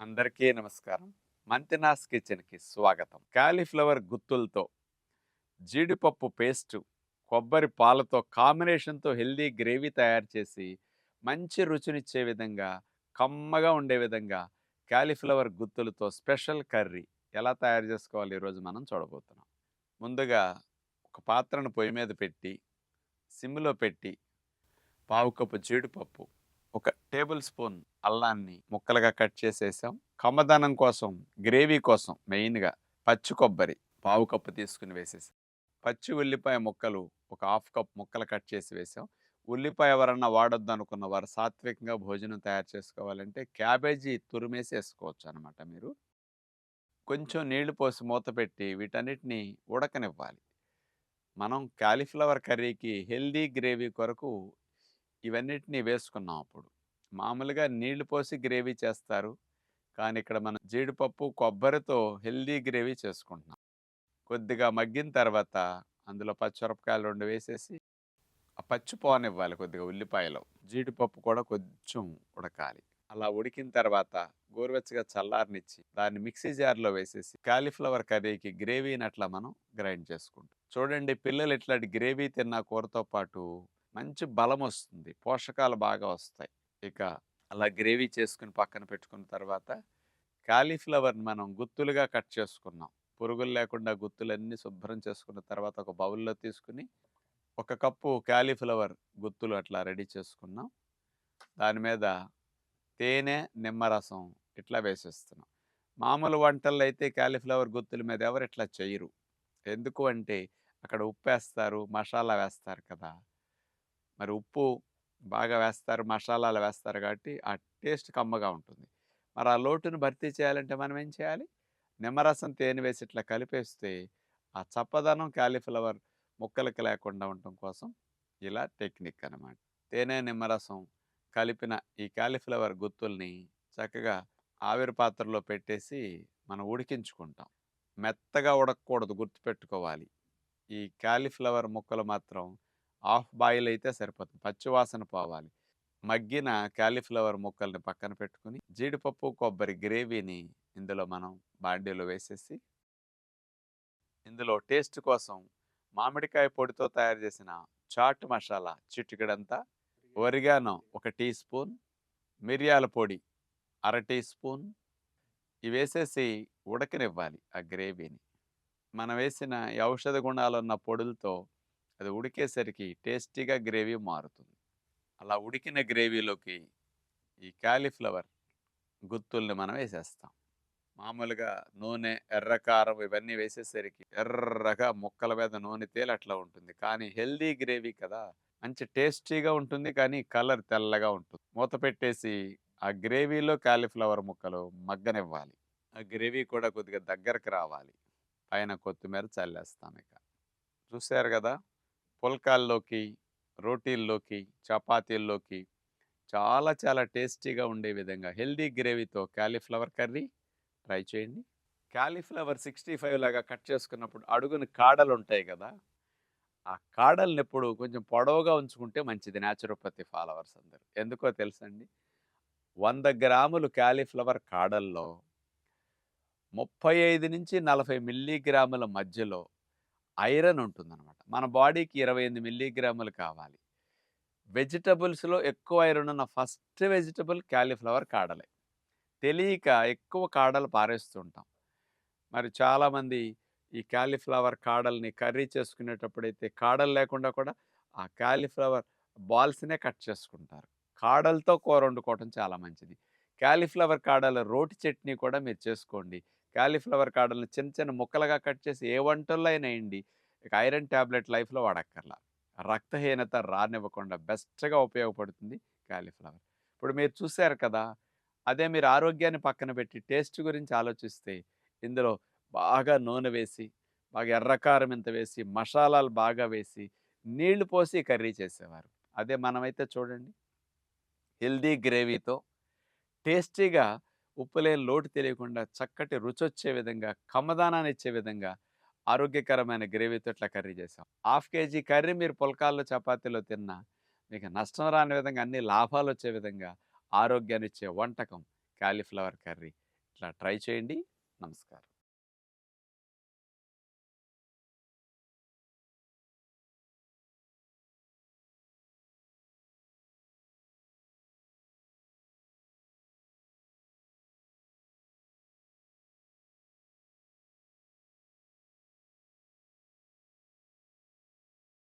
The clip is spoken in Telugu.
అందరికీ నమస్కారం. మంతినాస్ కిచెన్కి స్వాగతం. కాలీఫ్లవర్ గుత్తులతో జీడిపప్పు పేస్టు కొబ్బరి పాలతో కాంబినేషన్తో హెల్దీ గ్రేవీ తయారు చేసి మంచి రుచినిచ్చే విధంగా కమ్మగా ఉండే విధంగా కాలీఫ్లవర్ గుత్తులతో స్పెషల్ కర్రీ ఎలా తయారు చేసుకోవాలి ఈరోజు మనం చూడబోతున్నాం. ముందుగా ఒక పాత్రను పొయ్యి మీద పెట్టి సిమ్లో పెట్టి పావు కప్పు జీడిపప్పు ఒక టేబుల్ స్పూన్ అల్లాన్ని ముక్కలుగా కట్ చేసేసాం. కమ్మదనం కోసం గ్రేవీ కోసం మెయిన్గా పచ్చి కొబ్బరి పావు కప్పు తీసుకుని వేసేసాం. పచ్చి ఉల్లిపాయ ముక్కలు ఒక హాఫ్ కప్ ముక్కలు కట్ చేసి వేసాం. ఉల్లిపాయ ఎవరన్నా వాడొద్దు అనుకున్న వారు సాత్వికంగా భోజనం తయారు చేసుకోవాలంటే క్యాబేజీ తురిమేసి వేసుకోవచ్చు అనమాట మీరు. కొంచెం నీళ్ళు పోసి మూత పెట్టి వీటన్నిటిని ఉడకనివ్వాలి. మనం కాలీఫ్లవర్ కర్రీకి హెల్దీ గ్రేవీ కొరకు ఇవన్నిటిని వేసుకున్నాం అప్పుడు. మామూలుగా నీళ్ళు పోసి గ్రేవీ చేస్తారు. కానీ ఇక్కడ మనం జీడిపప్పు కొబ్బరితో హెల్దీ గ్రేవీ చేసుకుంటున్నాం. కొద్దిగా మగ్గిన తర్వాత అందులో పచ్చిమిరపకాయలు రెండు వేసేసి ఆ పచ్చి పోనివ్వాలి కొద్దిగా ఉల్లిపాయలు. జీడిపప్పు కూడా కొంచెం ఉడకాలి. అలా ఉడికిన తర్వాత గోరువెచ్చగా చల్లారనిచ్చి దాన్ని మిక్సీ జార్లో వేసేసి కాలీఫ్లవర్ కర్రీకి గ్రేవీని అట్లా మనం గ్రైండ్ చేసుకుంటాం. చూడండి పిల్లలు ఇట్లాంటి గ్రేవీ తిన్న కూరతో పాటు మంచి బలం వస్తుంది. పోషకాలు బాగా వస్తాయి. ఇక అలా గ్రేవీ చేసుకుని పక్కన పెట్టుకున్న తర్వాత కాలీఫ్లవర్ని మనం గుత్తులుగా కట్ చేసుకున్నాం. పురుగులు లేకుండా గుత్తులన్నీ శుభ్రం చేసుకున్న తర్వాత ఒక బౌల్లో తీసుకుని ఒక కప్పు కాలీఫ్లవర్ గుత్తులు అట్లా రెడీ చేసుకున్నాం. దాని మీద తేనె నిమ్మరసం ఇట్లా వేసేస్తున్నాం. మామూలు వంటల్లో అయితే కాలీఫ్లవర్ గుత్తుల మీద ఎవరు ఇట్లా చేయరు. ఎందుకు అంటే అక్కడ ఉప్పు వేస్తారు మసాలా వేస్తారు కదా. మరి ఉప్పు బాగా వేస్తారు మసాలాలు వేస్తారు కాబట్టి ఆ టేస్ట్ కమ్మగా ఉంటుంది. మరి ఆ లోటును భర్తీ చేయాలంటే మనం ఏం చేయాలి? నిమ్మరసం తేనె వేసి ఇట్లా కలిపేస్తే ఆ చప్పదనం కాలీఫ్లవర్ ముక్కలకి లేకుండా ఉండటం కోసం ఇలా టెక్నిక్ అనమాట తేనె నిమ్మరసం కలిపిన ఈ కాలీఫ్లవర్ గుత్తుల్ని చక్కగా ఆవిరి పాత్రలో పెట్టేసి మనం ఉడికించుకుంటాం. మెత్తగా ఉడకకూడదు గుర్తుపెట్టుకోవాలి. ఈ కాలీఫ్లవర్ ముక్కలు మాత్రం హాఫ్ బాయిల్ అయితే సరిపోతుంది. పచ్చివాసన పోవాలి. మగ్గిన కాలీఫ్లవర్ ముక్కల్ని పక్కన పెట్టుకుని జీడిపప్పు కొబ్బరి గ్రేవీని ఇందులో మనం బాండీలో వేసేసి ఇందులో టేస్ట్ కోసం మామిడికాయ పొడితో తయారు చేసిన చాట్ మసాలా చిటికడంతా ఒరిగానో ఒక టీ స్పూన్ మిరియాల పొడి అర టీ స్పూన్ ఇవి వేసేసి ఉడకనివ్వాలి ఆ గ్రేవీని. మనం వేసిన ఈ ఔషధ గుణాలున్న పొడులతో అది ఉడికేసరికి టేస్టీగా గ్రేవీ మారుతుంది. అలా ఉడికిన గ్రేవీలోకి ఈ క్యాలీఫ్లవర్ గుత్తుల్ని మనం వేసేస్తాం. మామూలుగా నూనె ఎర్రకారం ఇవన్నీ వేసేసరికి ఎర్రగా ముక్కల మీద నూనె తేలి అట్లా ఉంటుంది. కానీ హెల్దీ గ్రేవీ కదా మంచి టేస్టీగా ఉంటుంది కానీ కలర్ తెల్లగా ఉంటుంది. మూత పెట్టేసి ఆ గ్రేవీలో కాలీఫ్లవర్ ముక్కలు మగ్గనివ్వాలి. ఆ గ్రేవీ కూడా కొద్దిగా దగ్గరకు రావాలి. పైన కొత్తిమీర చల్లేస్తాం ఇక. చూశారు కదా? పుల్కాల్లోకి రోటీల్లోకి చపాతీల్లోకి చాలా చాలా టేస్టీగా ఉండే విధంగా హెల్దీ గ్రేవీతో క్యాలీఫ్లవర్ కర్రీ ట్రై చేయండి. క్యాలీఫ్లవర్ సిక్స్టీ ఫైవ్ లాగా కట్ చేసుకున్నప్పుడు అడుగున కాడలు ఉంటాయి కదా ఆ కాడల్ని ఎప్పుడు కొంచెం పొడవుగా ఉంచుకుంటే మంచిది న్యాచురోపతి ఫాలోవర్స్ అందరు. ఎందుకో తెలుసండి? వంద గ్రాములు క్యాలీఫ్లవర్ కాడల్లో ముప్పై ఐదు నుంచి నలభై మిల్లీగ్రాముల మధ్యలో ఐరన్ ఉంటుందన్నమాట. మన బాడీకి ఇరవై ఎనిమిది మిల్లీగ్రాములు కావాలి. వెజిటబుల్స్లో ఎక్కువ ఐరన్ ఉన్న ఫస్ట్ వెజిటబుల్ క్యాలీఫ్లవర్ కాడలే. తెలియక ఎక్కువ కాడలు పారేస్తుంటాం మరి చాలామంది ఈ క్యాలీఫ్లవర్ కాడల్ని కర్రీ చేసుకునేటప్పుడైతే కాడలు లేకుండా కూడా ఆ క్యాలీఫ్లవర్ బాల్స్నే కట్ చేసుకుంటారు. కాడలతో కూర వండుకోవటం చాలా మంచిది. క్యాలీఫ్లవర్ కాడల రోటి చట్నీ కూడా మీరు చేసుకోండి. కాలీఫ్లవర్ కాడలను చిన్న చిన్న ముక్కలుగా కట్ చేసి ఏ వంటల్లో అయినా వేయండి ఇక ఐరన్ ట్యాబ్లెట్ లైఫ్లో వాడక్కర్లా. రక్తహీనత రానివ్వకుండా బెస్ట్గా ఉపయోగపడుతుంది కాలీఫ్లవర్. ఇప్పుడు మీరు చూశారు కదా అదే మీరు ఆరోగ్యాన్ని పక్కన పెట్టి టేస్ట్ గురించి ఆలోచిస్తే ఇందులో బాగా నూనె వేసి బాగా ఎర్రకారం ఇంత వేసి మసాలాలు బాగా వేసి నీళ్ళు పోసి కర్రీ చేసేవారు. అదే మనమైతే చూడండి. హెల్దీ గ్రేవీతో టేస్టీగా ఉప్పులే లోటు తెలియకుండా చక్కటి రుచి వచ్చే విధంగా కమ్మదానాన్ని ఇచ్చే విధంగా ఆరోగ్యకరమైన గ్రేవీతో ఇట్లా కర్రీ చేసాం హాఫ్ కేజీ కర్రీ మీరు పుల్కాల్లో చపాతీలో తిన్నా మీకు నష్టం రాని విధంగా అన్ని లాభాలు వచ్చే విధంగా ఆరోగ్యాన్ని ఇచ్చే వంటకం కాలీఫ్లవర్ కర్రీ. ఇట్లా ట్రై చేయండి. నమస్కారం.